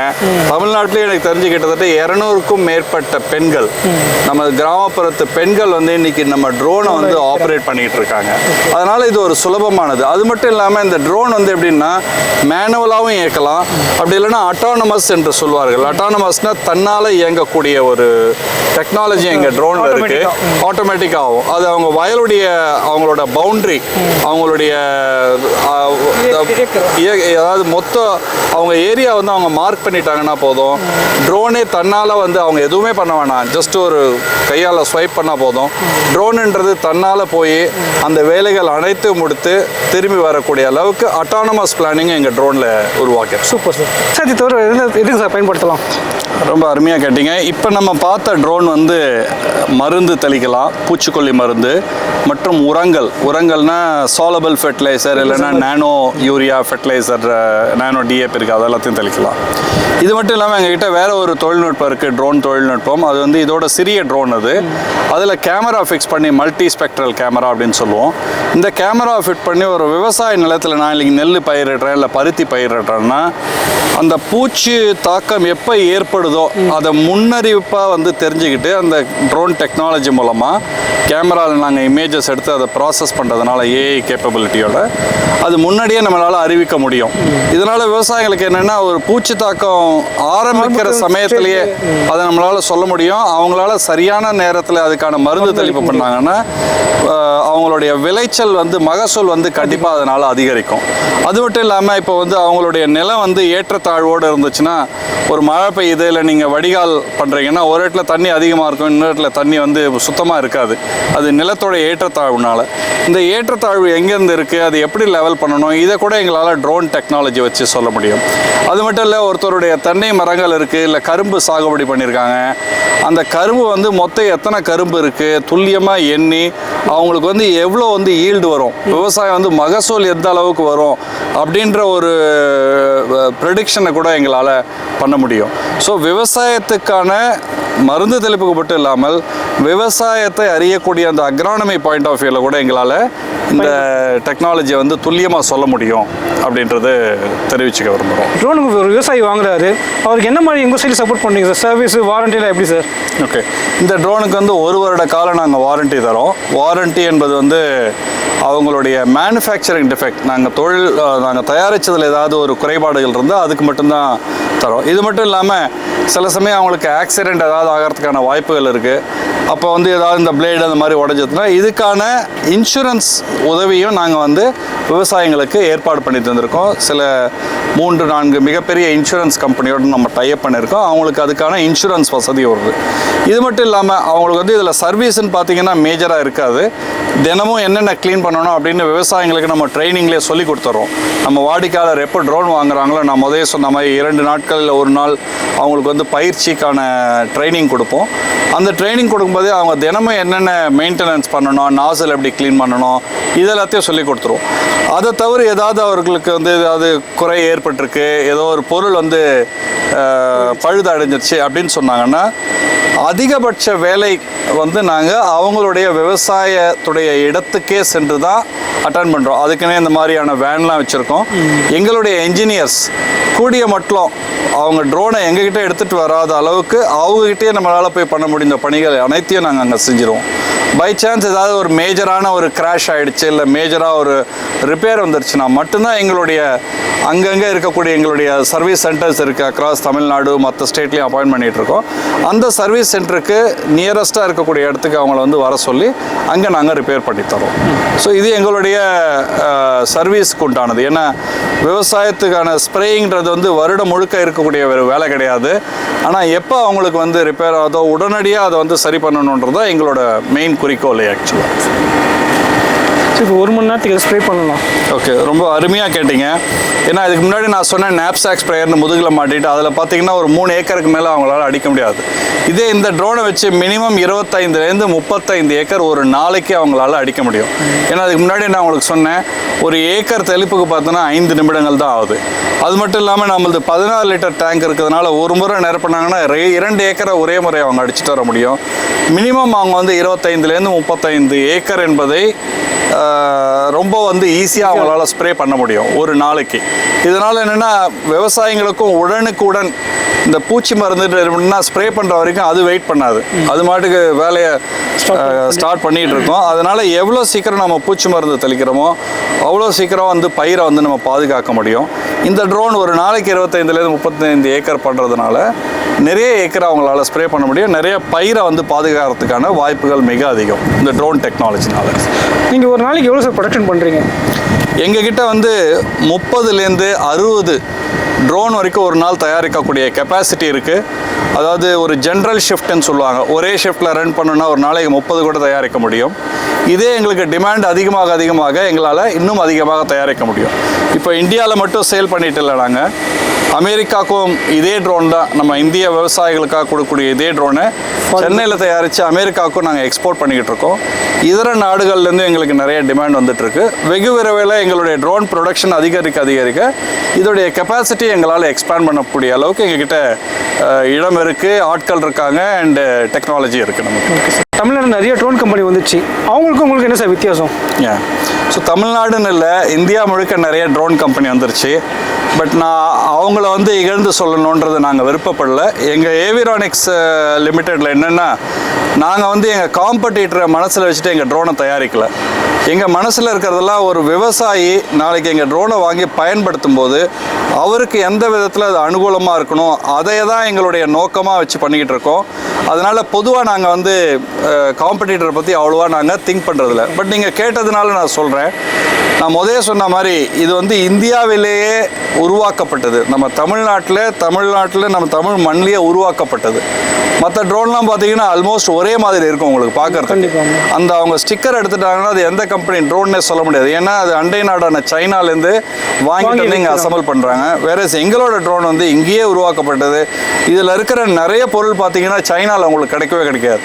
தமிழ்நாட்டிலேயே எனக்கு தெரிஞ்சு கிட்டத்தட்ட இரநூறுக்கும் மேற்பட்ட பெண்கள் நம்ம கிராமப்புறத்து பெண்கள் வந்து இன்னைக்கு நம்ம ட்ரோனை வந்து ஆப்ரேட் பண்ணிட்டு இருக்காங்க அதனால இது ஒரு சுலபமானது. அது மட்டும் இல்லாமல் இந்த ட்ரோன் வந்து எப்படின்னா மேனுவலாகவும் இயக்கலாம். அப்படி இல்லைன்னா அட்டானமஸ் என்று சொல்வார்கள். அட்டானமஸ்னா தன்னால் இயங்கக்கூடிய ஒரு டெக்னாலஜி எங்கள் ட்ரோனில் இருக்கு. ஆட்டோமேட்டிக்காக ஆகும் அது அவங்க வயலுடைய அவங்களோட பவுண்ட்ரி அவங்களுடைய அதாவது மொத்த அவங்க ஏரியா வந்து அவங்க மார்க் பண்ணிட்டாங்கன்னா போதும். ட்ரோனே தன்னால் வந்து அவங்க எதுவுமே பண்ண வேணாம். ஜஸ்ட் ஒரு கையால் ஸ்வைப் பண்ணால் போதும். ட்ரோனுன்றது தன்னால் போய் அந்த வேலைகள் அனைத்து முடித்து திரும்பி வரக்கூடிய அளவுக்கு அட்டானமஸ் பிளானிங் எங்கள் ட்ரோனில் உருவாக்கிடுறோம் சூப்பர் சார் சார் இது தவிர எதுல எதுக்கு சார் பயன்படுத்தலாம்? ரொம்ப அருமையாக கேட்டீங்க. இப்போ நம்ம பார்த்த ட்ரோன் வந்து மருந்து தெளிக்கலாம். பூச்சிக்கொல்லி மருந்து. மற்றும் உரங்கள். உரங்கள்னா சாலபிள் ஃபெர்டிலைசர் இல்லைன்னா nano urea fertiliser nano DAP இருக்குது அது எல்லாத்தையும் தெளிக்கலாம். இது மட்டும் இல்லாமல் எங்ககிட்ட வேற ஒரு தொழில்நுட்பம் இருக்குது ட்ரோன் தொழில்நுட்பம். அது வந்து இதோட சிறிய ட்ரோன் அது. அதில் கேமரா ஃபிக்ஸ் பண்ணி மல்டி ஸ்பெக்ட்ரல் கேமரா அப்படின்னு சொல்லுவோம். இந்த கேமரா ஃபிட் பண்ணி ஒரு விவசாய நிலத்தில் நான் இன்னைக்கு நெல் பயிரிடுறேன் இல்லை பருத்தி பயிரிடுறேன்னா அந்த பூச்சி தாக்கம் எப்போ ஏற்படுதோ அதை முன்னறிவிப்பாக வந்து தெரிஞ்சுக்கிட்டு அந்த ட்ரோன் டெக்னாலஜி மூலமாக கேமராவில் நாங்கள் இமேஜஸ் எடுத்து அதை ப்ராசஸ் பண்ணுறதுனால ஏஐ கேப்பபிலிட்டியோட அது முன்னாடியே நம்மளால் அறிவிக்க முடியும். இதனால் விவசாயிகளுக்கு என்னென்னா ஒரு பூச்சி தாக்கம் ஆரம்பிக்கிற சமயத்திலேயே அதை நம்மளால் சொல்ல முடியும். அவங்களால சரியான நேரத்தில் அதுக்கான மருந்து தெளிப்பு பண்ணாங்கன்னா அவங்களுடைய விளைச்சல் வந்து மகசூல் வந்து கண்டிப்பாக அதனால் அதிகரிக்கும். அது மட்டும் இல்லாமல் இப்போ வந்து அவங்களுடைய நிலம் வந்து ஏற்றத்தாழ்வோடு இருந்துச்சுன்னா ஒரு மழை பெய்யுது இல்லை நீங்கள் வடிகால் பண்ணுறீங்கன்னா ஒரு இடத்துல தண்ணி அதிகமாக இருக்கும் இன்னொரு இடத்துல தண்ணி வந்து சுத்தமாக இருக்காது. அது நிலத்தோட ஏற்றத்தாழ்வுனால இந்த ஏற்றத்தாழ்வு எங்கேருந்து இருக்குது அது எப்படி லெவல் பண்ணணும்? இதை கூட எங்களால் ட்ரோன் டெக்னாலஜி வச்சு சொல்ல முடியும். அது மட்டும் இல்லை ஒருத்தருடைய தென்னை மரங்கள் இருக்குது இல்லை கரும்பு சாகுபடி பண்ணியிருக்காங்க அந்த கரும்பு வந்து மொத்தம் எத்தனை கரும்பு இருக்குது துல்லியமாக எண்ணி அவங்களுக்கு வந்து எவ்வளோ வந்து ஈல்டு வரும்? விவசாயம் வந்து மகசூல் எந்த அளவுக்கு வரும்? அப்படின்ற ஒரு ப்ரெடிக்ஷனை கூட எங்களால் பண்ண முடியும். ஸோ விவசாயத்துக்கான மருந்து தெளிப்புக்கு மட்டும் இல்லாமல் விவசாயத்தை அறியக்கூடிய அந்த அக்ரானமி பாயிண்ட் ஆஃப் வியூவில் கூட எங்களால் இந்த டெக்னாலஜியை வந்து துல்லியமாக சொல்ல முடியும். அப்படின்றது தெரிவிச்சுக்க விரும்புகிறோம். ட்ரோனுக்கு ஒரு விவசாயி வாங்குறாரு. அவருக்கு என்ன மாதிரி எங்கள் சைடு சப்போர்ட் பண்ணுறீங்க சார் சர்வீஸ் வாரண்டிலாம் எப்படி சார் ஓகே இந்த ட்ரோனுக்கு வந்து ஒரு வருட காலம் நாங்கள் வாரண்டி தரோம். வாரண்டி என்பது வந்து அவங்களுடைய மேனுஃபேக்சரிங் டிஃபெக்ட் நாங்கள் தொழில் நாங்கள் தயாரித்ததில் ஏதாவது ஒரு குறைபாடுகள் இருந்தால் அதுக்கு மட்டும்தான் தரோம். இது மட்டும் இல்லாமல் சில சமயம் அவங்களுக்கு ஆக்சிடெண்ட் ஏதாவது ஆகிறதுக்கான வாய்ப்புகள் இருக்குது அப்போ வந்து ஏதாவது இந்த பிளேடு அந்த மாதிரி உடஞ்சதுன்னா இதுக்கான இன்சூரன்ஸ் உதவியும் நாங்கள் வந்து விவசாயிங்களுக்கு ஏற்பாடு பண்ணி தந்திருக்கோம் சில மூன்று நான்கு மிகப்பெரிய இன்சூரன்ஸ் கம்பெனியோட நம்ம டைப் பண்ணியிருக்கோம். அவங்களுக்கு அதுக்கான இன்சூரன்ஸ் வசதி வருது. இது மட்டும் இல்லாமல் அவங்களுக்கு வந்து இதில் சர்வீஸ்ன்னு பார்த்தீங்கன்னா மேஜராக இருக்காது. தினமும் என்னென்ன க்ளீன் பண்ணணும் அப்படின்னு விவசாயிங்களுக்கு நம்ம ட்ரைனிங்லேயே சொல்லி கொடுத்துறோம். நம்ம வாடிக்கையாளர் எப்போ ட்ரோன் வாங்குறாங்களோ நான் முதல்ல சொன்ன மாதிரி இரண்டு நாட்களில் ஒரு நாள் அவங்களுக்கு வந்து பயிற்சிக்கான ட்ரைனிங் கொடுப்போம். அந்த ட்ரைனிங் கொடுக்கும்போதே அவங்க தினமும் என்னென்ன மெயின்டெனன்ஸ் பண்ணணும் நாசல் எப்படி க்ளீன் பண்ணணும் இது எல்லாத்தையும் சொல்லி கொடுத்துருவோம். அதை தவிர ஏதாவது அவர்களுக்கு வந்து ஏதாவது குறை ஏற்பட்டிருக்கு ஏதோ ஒரு பொருள் வந்து பழுது அடைஞ்சிருச்சு அப்படின்னு சொன்னாங்கன்னா அதிகபட்ச வேலை வந்து நாங்கள் அவங்களுடைய விவசாயத்துடைய இடத்துக்கே சென்று தான் அட்டன் பண்ணுறோம் அதுக்குன்னே இந்த மாதிரியான வேன்லாம் வச்சுருக்கோம். எங்களுடைய என்ஜினியர்ஸ் கூடிய மட்டும் அவங்க ட்ரோனை எங்ககிட்ட எடுத்துகிட்டு வராத அளவுக்கு அவங்ககிட்டயே நம்மளால் போய் பண்ண முடிந்த பணிகள் அனைத்தையும் நாங்கள் அங்கே செஞ்சிருவோம். பை சான்ஸ் ஏதாவது ஒரு மேஜரான ஒரு கிராஷ் ஆகிடுச்சு இல்லை மேஜராக ஒரு ரிப்பேர் வந்துருச்சுன்னா மட்டும்தான் எங்களுடைய அங்கங்கே இருக்கக்கூடிய எங்களுடைய சர்வீஸ் சென்டர்ஸ் இருக்குது அக்ராஸ் தமிழ்நாடு மற்ற ஸ்டேட்லேயும் அப்பாயின்ட் பண்ணிட்டு இருக்கோம் அந்த சர்வீஸ் சென்டருக்கு நியரஸ்ட்டாக இருக்கக்கூடிய இடத்துக்கு அவங்கள வந்து வர சொல்லி அங்கே நாங்கள் ரிப்பேர் பண்ணி தரோம் ஸோ இது எங்களுடைய சர்வீஸ்க்கு உண்டானது. ஏன்னா விவசாயத்துக்கான ஸ்ப்ரேயிங்கிறது வந்து வருடம் முழுக்க இருக்கக்கூடிய ஒரு வேலை கிடையாது. ஆனால் எப்போ அவங்களுக்கு வந்து ரிப்பேர் ஆகுதோ உடனடியாக அதை வந்து சரி பண்ணணுன்றது தான் எங்களோட மெயின் குறிக்கோள் ஆக்சுவலாக இப்போ ஒரு மணி நேரத்துக்கு ஸ்ப்ரே பண்ணலாம் ஓகே ரொம்ப அருமையாக கேட்டிங்க. ஏன்னா இதுக்கு முன்னாடி நான் சொன்னேன் நாப்சாக் ஸ்ப்ரேயர்னு முதுகில் மாட்டிட்டு அதில் பார்த்தீங்கன்னா ஒரு மூணு ஏக்கருக்கு மேலே அவங்களால அடிக்க முடியாது. இதே இந்த ட்ரோனை வச்சு மினிமம் இருபத்தைந்துலேருந்து முப்பத்தைந்து ஏக்கர் ஒரு நாளைக்கு அவங்களால அடிக்க முடியும். ஏன்னா அதுக்கு முன்னாடி நான் உங்களுக்கு சொன்னேன் ஒரு ஏக்கர் தெளிப்புக்கு பார்த்தோன்னா ஐந்து நிமிடங்கள் தான் ஆகுது. அது மட்டும் இல்லாமல் நம்மளது பதினாறு லிட்டர் டேங்க் இருக்கிறதுனால ஒரு முறை நிரப்பினாங்கன்னா ரெ- இரண்டு ஏக்கரை ஒரே முறை அவங்க அடிச்சுட்டு வர முடியும். மினிமம் அவங்க வந்து இருபத்தைந்துலேருந்து முப்பத்தைந்து ஏக்கர் என்பதை ரொம்ப வந்து ஈஸியாக அவங்களால ஸ்ப்ரே பண்ண முடியும் ஒரு நாளைக்கு. இதனால் என்னென்னா விவசாயிகளுக்கும் உடனுக்குடன் இந்த பூச்சி மருந்து ஸ்ப்ரே பண்ணுற வரைக்கும் அது வெயிட் பண்ணாது. அது மாட்டுக்கு வேலையை ஸ்டார்ட் பண்ணிட்டு. இருக்கோம். அதனால எவ்வளோ சீக்கிரம் நம்ம பூச்சி மருந்து தெளிக்கிறோமோ அவ்வளோ சீக்கிரம் வந்து பயிரை வந்து நம்ம பாதுகாக்க முடியும். இந்த ட்ரோன் ஒரு நாளைக்கு இருபத்தைந்துலேருந்து முப்பத்தைந்து ஏக்கர் பண்ணுறதுனால நிறைய ஏக்கர் அவங்களால ஸ்ப்ரே பண்ண முடியும். நிறைய பயிரை வந்து பாதுகாக்கிறதுக்கான வாய்ப்புகள் மிக அதிகம் இந்த ட்ரோன் டெக்னாலஜினால நீங்கள் ஒரு நாளைக்கு எவ்வளோ சார் ப்ரொடக்ஷன் பண்ணுறீங்க எங்ககிட்ட வந்து முப்பதுலேருந்து அறுபது ட்ரோன் வரைக்கும் ஒரு நாள் தயாரிக்கக்கூடிய கெப்பாசிட்டி இருக்குது அதாவது ஒரு ஜென்ரல் ஷிஃப்ட்னு சொல்லுவாங்க. ஒரே ஷிஃப்ட்டில் ரன் பண்ணணும்னா ஒரு நாளைக்கு முப்பது கூட தயாரிக்க முடியும். இதே எங்களுக்கு டிமாண்ட் அதிகமாக அதிகமாக எங்களால் இன்னும் அதிகமாக தயாரிக்க முடியும். இப்போ இந்தியாவில் மட்டும் சேல் பண்ணிட்டு இல்லை நாங்கள் அமெரிக்காவுக்கும் இதே ட்ரோன் தான் நம்ம இந்திய விவசாயிகளுக்காக கொடுக்கக்கூடிய இதே ட்ரோனை சென்னையில் தயாரித்து அமெரிக்காவுக்கும் நாங்கள் எக்ஸ்போர்ட் பண்ணிக்கிட்டு இருக்கோம். இதர நாடுகள்லேருந்து எங்களுக்கு நிறைய டிமாண்ட் வந்துட்டு இருக்கு வெகு விரைவில் எங்களுடைய ட்ரோன் ப்ரொடக்ஷன் அதிகரிக்க அதிகரிக்க இதோடைய கெப்பாசிட்டி எங்களால் எக்ஸ்பேண்ட் பண்ணக்கூடிய அளவுக்கு எங்ககிட்ட இடம் இருக்குது ஆட்கள் இருக்காங்க அண்டு டெக்னாலஜி இருக்குது நமக்கு. தமிழ்நாடு நிறைய ட்ரோன் கம்பெனி வந்துச்சு. அவங்களுக்கும் உங்களுக்கு என்ன சார் வித்தியாசம்? ஸோ தமிழ்நாடுன்னு இல்லை இந்தியா முழுக்க நிறைய ட்ரோன் கம்பெனி வந்துருச்சு. பட் நான் அவங்கள வந்து இகழ்ந்து சொல்லணுன்றது நாங்கள் விருப்பப்படல. எங்கள் ஏவிரானிக்ஸ் லிமிட்டெடில் என்னென்னா நாங்கள் வந்து எங்கள் காம்படிட்டரை மனசில் வச்சுட்டு எங்கள் ட்ரோனை தயாரிக்கலை. எங்கள் மனசில் இருக்கிறதெல்லாம் ஒரு விவசாயி நாளைக்கு எங்கள் ட்ரோனை வாங்கி பயன்படுத்தும் போது அவருக்கு எந்த விதத்தில் அது அனுகூலமாக இருக்கணும் அதை தான் எங்களுடைய நோக்கமாக வச்சு பண்ணிக்கிட்டு இருக்கோம். அதனால் பொதுவாக நாங்கள் வந்து காம்படிட்டரை பற்றி அவ்வளோவா நாங்கள் திங்க் பண்ணுறதில்ல பட் நீங்கள் கேட்டதுனால நான் சொல்கிறேன் நான் முதலே சொன்ன மாதிரி இது வந்து இந்தியாவிலேயே உருவாக்கப்பட்டது. நம்ம தமிழ்நாட்டில் தமிழ்நாட்டில் நம்ம தமிழ் மண்ணிலேயே உருவாக்கப்பட்டது. மற்ற ட்ரோன்லாம் பார்த்தீங்கன்னா ஆல்மோஸ்ட் ஒரே மாதிரி இருக்கும் உங்களுக்கு கண்டிப்பாங்க. அந்த அவங்க ஸ்டிக்கர் எடுத்துட்டாங்கன்னா அது எந்த கம்பெனி ட்ரோன்னே சொல்ல முடியாது. ஏன்னா அது அண்டை நாடான சைனாலேருந்து வாங்கிட்டு வந்து இங்கே அசம்பிள் பண்ணுறாங்க வேற எங்களோட ட்ரோன் வந்து இங்கேயே உருவாக்கப்பட்டது. இதில் இருக்கிற நிறைய பொருள் பார்த்தீங்கன்னா சைனாவில் உங்களுக்கு கிடைக்கவே கிடைக்காது.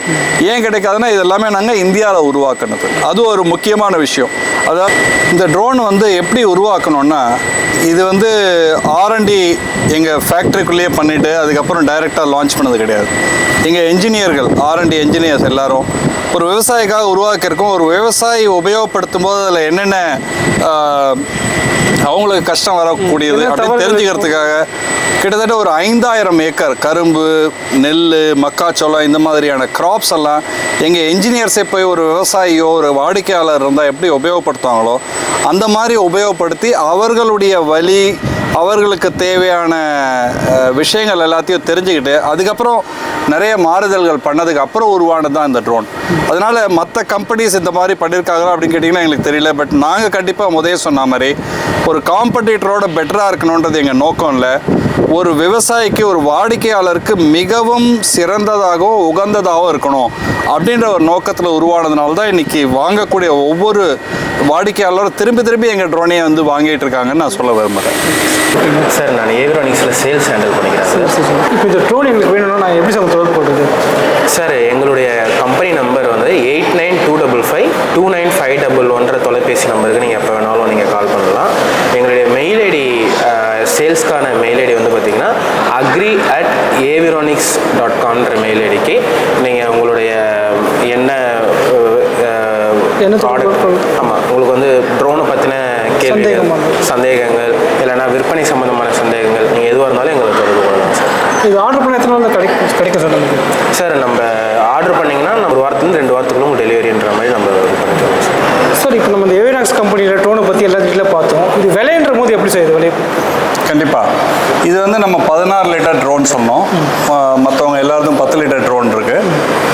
ஏன் கிடைக்காதுன்னா இது எல்லாமே நாங்கள் இந்தியாவில் உருவாக்குனது. அது ஒரு முக்கியமான விஷயம். அதாவது இந்த ட்ரோன் வந்து எப்படி உருவாக்கணும்னா இது வந்து ஆர்என்டி எங்கள் ஃபேக்ட்ரிக்குள்ளேயே பண்ணிவிட்டு அதுக்கப்புறம் டைரெக்டாக லான்ச் பண்ணது கிடையாது. எங்கள் என்ஜினியர்கள் ஆர்என்டி என்ஜினியர்ஸ் எல்லாரும் ஒரு விவசாயிக்காக உருவாக்கியிருக்கோம் ஒரு விவசாயி உபயோகப்படுத்தும் போது அதில் என்னென்ன அவங்களுக்கு கஷ்டம் வரக்கூடியது என்ன அப்படி தவறுகள் தெரிஞ்சுக்கிறதுக்காக கிட்டத்தட்ட ஒரு ஐந்தாயிரம் ஏக்கர் கரும்பு நெல் மக்காச்சோளம் இந்த மாதிரியான கிராப்ஸ் எல்லாம் எங்கள் என்ஜினியர்ஸே போய் ஒரு விவசாயியோ ஒரு வாடிக்கையாளர் இருந்தால் எப்படி உபயோகப்படுத்துவாங்களோ அந்த மாதிரி உபயோகப்படுத்தி அவர்களுடைய வழி அவர்களுக்கு தேவையான விஷயங்கள் எல்லாத்தையும் தெரிஞ்சுக்கிட்டு அதுக்கப்புறம் நிறைய மாறுதல்கள் பண்ணதுக்கு அப்புறம் உருவானது தான் இந்த ட்ரோன் அதனால் மற்ற கம்பெனிஸ் இந்த மாதிரி பண்ணியிருக்காங்களா அப்படின்னு கேட்டிங்கன்னா எங்களுக்கு தெரியல. பட் நாங்கள் கண்டிப்பாக முதலே சொன்ன மாதிரி ஒரு காம்படிட்டரோட பெட்டராக இருக்கணுன்றது எங்கள் நோக்கம் இல்லை ஒரு விவசாயிக்கு ஒரு வாடிக்கையாளருக்கு மிகவும் சிறந்ததாகவும் உகந்ததாகவும் இருக்கணும் அப்படின்ற ஒரு நோக்கத்தில் உருவானதுனால தான் இன்னைக்கு வாங்கக்கூடிய ஒவ்வொரு வாடிக்கையாளரும் திரும்பி திரும்பி எங்கள் ட்ரோனையை வந்து வாங்கிட்டு இருக்காங்கன்னு நான் சொல்ல விரும்புகிறேன் சார் நான் ஏவிரானிக்ஸில் சேல்ஸ் ஹேண்டில் பண்ணிக்கிறேன் சார். இப்போ இந்த ட்ரோன் எங்களுக்கு வேணும்னா நான் எப்படி சார் தொடர்பு கொள்வது சார் எங்களுடைய கம்பெனி நம்பர் வந்து eight nine two double five two nine five double ஒன்ற தொலைபேசி நம்பருக்கு நீங்கள் எப்போ வேணாலும் நீங்கள் கால் பண்ணலாம் எங்களுடைய மெயில் ஐடி சேல்ஸ்க்கான மெயில் ஐடி வந்து பார்த்தீங்கன்னா அக்ரி அட் ஏவிரானிக்ஸ் டாட் காம்ன்ற மெயில் ஐடிக்கு நீங்கள் உங்களுடைய என்ன என்ன ப்ராடக்ட் ஆமாம் உங்களுக்கு வந்து ட்ரோனை பற்றின கேள்விகள். சந்தேகங்கள் இல்லைன்னா விற்பனை சம்பந்தமான சந்தேகங்கள் நீங்கள் எதுவாக இருந்தாலும் எங்களை தொடர்பு கொள்ளலாம் சார். இது ஆர்டர் பண்ண எத்தனை நாள் கிடைக்கும் கிடைக்கும் சார் நமக்கு சார் நம்ம ஆர்டர் பண்ணிங்கன்னா நம்ம ஒரு வாரத்துலேருந்து ரெண்டு வாரத்துக்குள்ள உங்களுக்கு டெலிவரின்ற மாதிரி நம்ம இது பண்ணிக்கலாம் சார். சார் இப்போ நம்ம இந்த எவிராக்ஸ் கம்பெனியில் ட்ரோனை பற்றி எல்லா டீட்டெயிலாக பார்த்தோம். இது விலைன்ற போது எப்படி சார் இது விலை? கண்டிப்பாக இது வந்து நம்ம பதினாறு லிட்டர் ட்ரோன் சொன்னோம். மற்றவங்க எல்லாருக்கும் பத்து லிட்டர் ட்ரோன் இருக்குது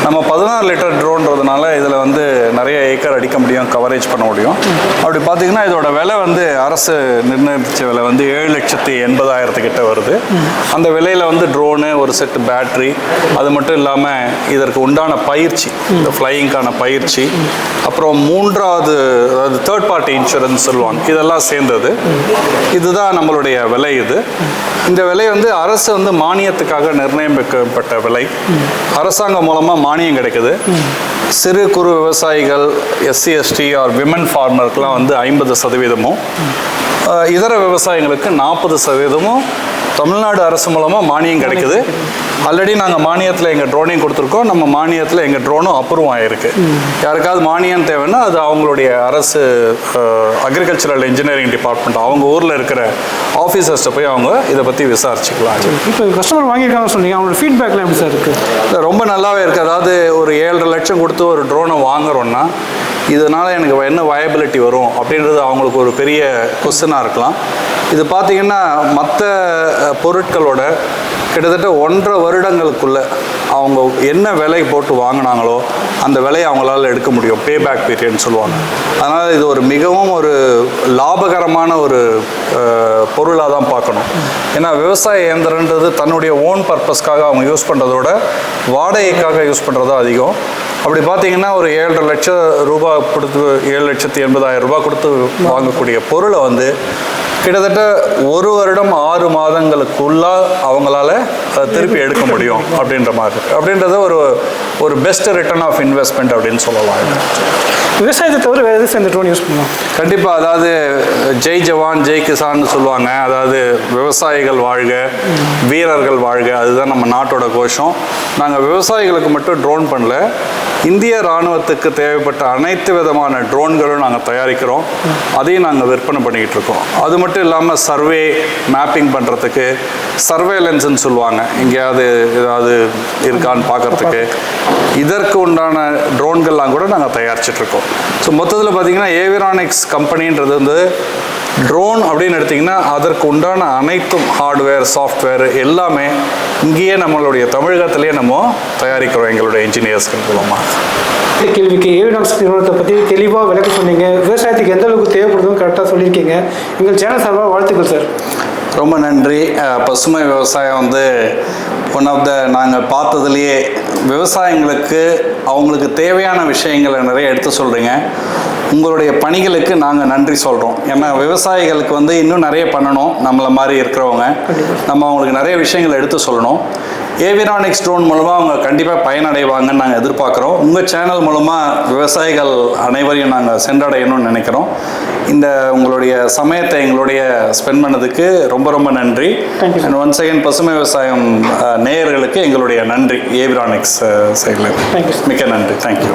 நம்ம பதினாறு லிட்டர் ட்ரோன்றதுனால இதில் வந்து நிறைய ஏக்கர் அடிக்க முடியும் கவரேஜ் பண்ண முடியும். அப்படி பார்த்தீங்கன்னா இதோட விலை வந்து அரசு நிர்ணயிச்ச விலை வந்து ஏழு லட்சத்தி எண்பதாயிரத்துக்கிட்ட வருது. அந்த விலையில் வந்து ட்ரோனு ஒரு செட்டு பேட்ரி அது மட்டும் இல்லாமல் இதற்கு உண்டான பயிற்சி இந்த ஃப்ளையிங்க்கான பயிற்சி அப்புறம் மூன்றாவது அதாவது தேர்ட் பார்ட்டி இன்சூரன்ஸ் சொல்லுவாங்க. இதெல்லாம் சேர்ந்தது. இதுதான் நம்மளுடைய விலை இது. இந்த விலை வந்து அரசு வந்து மானியத்துக்காக நிர்ணயிக்கப்பட்ட விலை. அரசாங்கம் மூலமாக மானியம் கிடைக்குது. சிறு குறு விவசாயிகள் எஸ்சி எஸ்டி ஆர் விமன் ஃபார்மருக்குலாம் வந்து ஐம்பது சதவீதமும் இதர விவசாயிகளுக்கு நாற்பது சதவீதமும் தமிழ்நாடு அரசு மூலமாக மானியம் கிடைக்குது. ஆல்ரெடி நாங்கள் மானியத்தில் எங்கள் ட்ரோனையும் கொடுத்துருக்கோம். நம்ம மானியத்தில் எங்கள் ட்ரோனும் அப்ரூவ் ஆகிருக்கு யாருக்காவது மானியம் தேவைன்னா அது அவங்களுடைய அரசு அக்ரிகல்ச்சரல் இன்ஜினியரிங் டிபார்ட்மெண்ட் அவங்க ஊரில் இருக்கிற ஆஃபீஸர்ஸ்ட்டை போய் அவங்க இதை பற்றி விசாரிச்சுக்கலாம். இப்போ கஸ்டமர் வாங்கியிருக்காங்கன்னு சொன்னீங்க. அவங்களோட ஃபீட்பேக்லாம் எப்படி சார் இருக்குது ரொம்ப நல்லாவே இருக்குது அதாவது ஒரு ஏழரை லட்சம் கொடுத்து ஒரு ட்ரோனை வாங்குறோன்னா இதனால் எனக்கு என்ன வயபிலிட்டி வரும் அப்படின்றது அவங்களுக்கு ஒரு பெரிய கொஸ்டினாக இருக்கலாம். இது பார்த்தீங்கன்னா மற்ற பொருட்களோட கிட்டத்தட்ட ஒன்றரை வருடங்களுக்குள்ள அவங்க என்ன விலை போட்டு வாங்கினாங்களோ அந்த விலையை அவங்களால எடுக்க முடியும். பே பேக் பீரியட்னு சொல்லுவாங்க. அதனால் இது ஒரு மிகவும் ஒரு லாபகரமான ஒரு பொருளாக தான் பார்க்கணும். ஏன்னா விவசாய இயந்திரன்றது தன்னுடைய ஓன் பர்பஸ்க்காக அவங்க யூஸ் பண்ணுறதோட வாடகைக்காக யூஸ் பண்ணுறது அதிகம். அப்படி பார்த்தீங்கன்னா ஒரு ஏழரை லட்சம் ரூபாய் கொடுத்து ஏழு லட்சத்தி எண்பதாயிரம் ரூபாய் கொடுத்து வாங்கக்கூடிய பொருளை வந்து கிட்டத்தட்ட ஒரு வருடம் ஆறு மாதங்களுக்குள்ளா அவங்களால அதை திருப்பி எடுக்க முடியும் அப்படின்ற மாதிரி. அப்படின்றத ஒரு ஒரு பெஸ்ட் ரிட்டர்ன் ஆஃப் இன்வெஸ்ட்மெண்ட் அப்படின்னு சொல்லலாம். விவசாயத்தை தவிர வேறு எது இந்த ட்ரோன் யூஸ் பண்ணுவோம் கண்டிப்பாக அதாவது ஜெய் ஜவான் ஜெய் கிசான்னு சொல்லுவாங்க. அதாவது விவசாயிகள் வாழ்க வீரர்கள் வாழ்க. அதுதான் நம்ம நாட்டோட கோஷம். நாங்கள் விவசாயிகளுக்கு மட்டும் ட்ரோன் பண்ணல. இந்திய இராணுவத்துக்கு தேவைப்பட்ட அனைத்து விதமான ட்ரோன்களும் நாங்கள் தயாரிக்கிறோம். அதையும் நாங்கள் விற்பனை பண்ணிக்கிட்டு இருக்கோம். அது மட்டும் இல்லாமல் சர்வே மேப்பிங் பண்ணுறதுக்கு சர்வேலன்ஸ்னு சொல்லுவாங்க. எங்கேயாவது ஏதாவது இருக்கான்னு பார்க்கறதுக்கு. இதற்கு உண்டான ட்ரோன்கள்லாம் கூட நாங்கள் தயாரிச்சிட்டு இருக்கோம். ஸோ மொத்தத்தில் பார்த்தீங்கன்னா ஏவிரானிக்ஸ் கம்பெனின்றது வந்து ட்ரோன் அப்படின்னு எடுத்திங்கன்னா அதற்கு உண்டான அனைத்தும் ஹார்ட்வேர் சாஃப்ட்வேர் எல்லாமே இங்கேயே நம்மளுடைய தமிழகத்திலேயே நம்ம தயாரிக்கிறோம் எங்களுடைய இன்ஜினியர்ஸ்கள் மூலமாக கேள்விக்கு ஏவிடாக்ஸ் நிறுவனத்தை பற்றி தெளிவாக விளக்க சொன்னீங்க. விவசாயத்துக்கு எந்த அளவுக்கு தேவைப்படுதும் கரெக்டாக சொல்லியிருக்கீங்க. எங்கள் சேனல் சார்பாக வாழ்த்துக்கள் சார் ரொம்ப நன்றி. பசுமை விவசாயம் வந்து ஒன் ஆஃப் த நாங்கள் பார்த்ததுலேயே விவசாயிங்களுக்கு அவங்களுக்கு தேவையான விஷயங்களை நிறைய எடுத்து சொல்கிறீங்க உங்களுடைய பணிகளுக்கு நாங்கள் நன்றி சொல்கிறோம் ஏன்னா விவசாயிகளுக்கு வந்து இன்னும் நிறைய பண்ணணும். நம்மளை மாதிரி இருக்கிறவங்க. நம்ம அவங்களுக்கு நிறைய விஷயங்களை எடுத்து சொல்லணும். ஏவிரானிக்ஸ் ட்ரோன் மூலமாக அவங்க கண்டிப்பாக பயனடைவாங்கன்னு நாங்கள் எதிர்பார்க்குறோம். உங்கள் சேனல் மூலமாக விவசாயிகள் அனைவரையும் நாங்கள் சென்றடையணும்னு நினைக்கிறோம். இந்த உங்களுடைய சமயத்தை எங்களுடைய ஸ்பெண்ட் பண்ணதுக்கு ரொம்ப ரொம்ப நன்றி. அண்ட் ஒன்ஸ் அகைன் பசுமை விவசாயம் நேயர்களுக்கு எங்களுடைய நன்றி. ஏவிரானிக்ஸ் சைடில். மிக்க நன்றி. தேங்க்யூ